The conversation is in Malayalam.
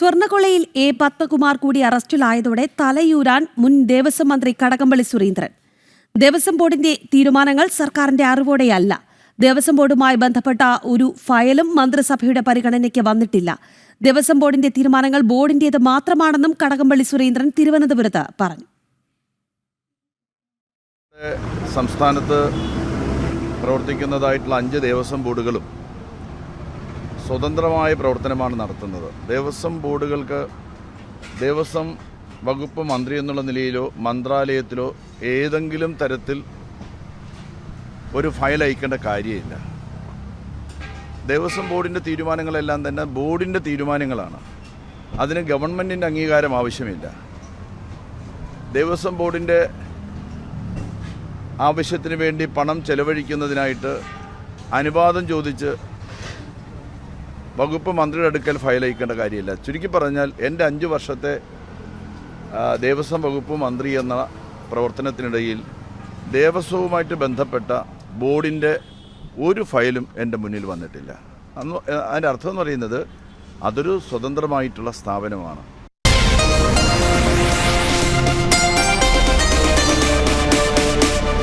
സ്വർണക്കൊള്ളയിൽ എ പത്മകുമാർ കൂടി അറസ്റ്റിലായതോടെ തലയൂരാൻ മുൻ ദേവസ്വം മന്ത്രി കടകംപള്ളി സുരേന്ദ്രൻ. ദേവസ്വം ബോർഡിന്റെ തീരുമാനങ്ങൾ സർക്കാരിന്റെ അറിവോടെയല്ല. ദേവസ്വം ബോർഡുമായി ബന്ധപ്പെട്ട ഒരു ഫയലും മന്ത്രിസഭയുടെ പരിഗണനയ്ക്ക് വന്നിട്ടില്ല. ദേവസ്വം ബോർഡിന്റെ തീരുമാനങ്ങൾ ബോർഡിന്റേത് മാത്രമാണെന്നും കടകംപള്ളി സുരേന്ദ്രൻ തിരുവനന്തപുരത്ത് പറഞ്ഞു. സംസ്ഥാനത്ത് പ്രവർത്തിക്കുന്നതായിട്ടുള്ള അഞ്ച് ദേവസ്വം ബോർഡുകളും സ്വതന്ത്രമായ പ്രവർത്തനമാണ് നടത്തുന്നത്. ദേവസ്വം ബോർഡുകൾക്ക് ദേവസ്വം വകുപ്പ് മന്ത്രി എന്നുള്ള നിലയിലോ മന്ത്രാലയത്തിലോ ഏതെങ്കിലും തരത്തിൽ ഒരു ഫയൽ അയക്കേണ്ട കാര്യമില്ല. ദേവസ്വം ബോർഡിന്റെ തീരുമാനങ്ങളെല്ലാം തന്നെ ബോർഡിന്റെ തീരുമാനങ്ങളാണ്. അതിന് ഗവൺമെന്റിന്റെ അംഗീകാരം ആവശ്യമില്ല. ദേവസ്വം ബോർഡിന്റെ ആവശ്യത്തിന് വേണ്ടി പണം ചെലവഴിക്കുന്നതിനായിട്ട് അനുവാദം ചോദിച്ച് വകുപ്പ് മന്ത്രിയുടെ അടുക്കൽ ഫയൽ അയക്കേണ്ട കാര്യമില്ല. ചുരുക്കി പറഞ്ഞാൽ എന്റെ അഞ്ച് വർഷത്തെ ദേവസ്വം വകുപ്പ് മന്ത്രി എന്ന പ്രവർത്തനത്തിനിടയിൽ ദേവസ്വവുമായിട്ട് ബന്ധപ്പെട്ട ബോർഡിന്റെ ഒരു ഫയലും എന്റെ മുന്നിൽ വന്നിട്ടില്ല. അന്ന് അതിന്റെ അർത്ഥം എന്ന് പറയുന്നത് അതൊരു സ്വതന്ത്രമായിട്ടുള്ള സ്ഥാപനമാണ്.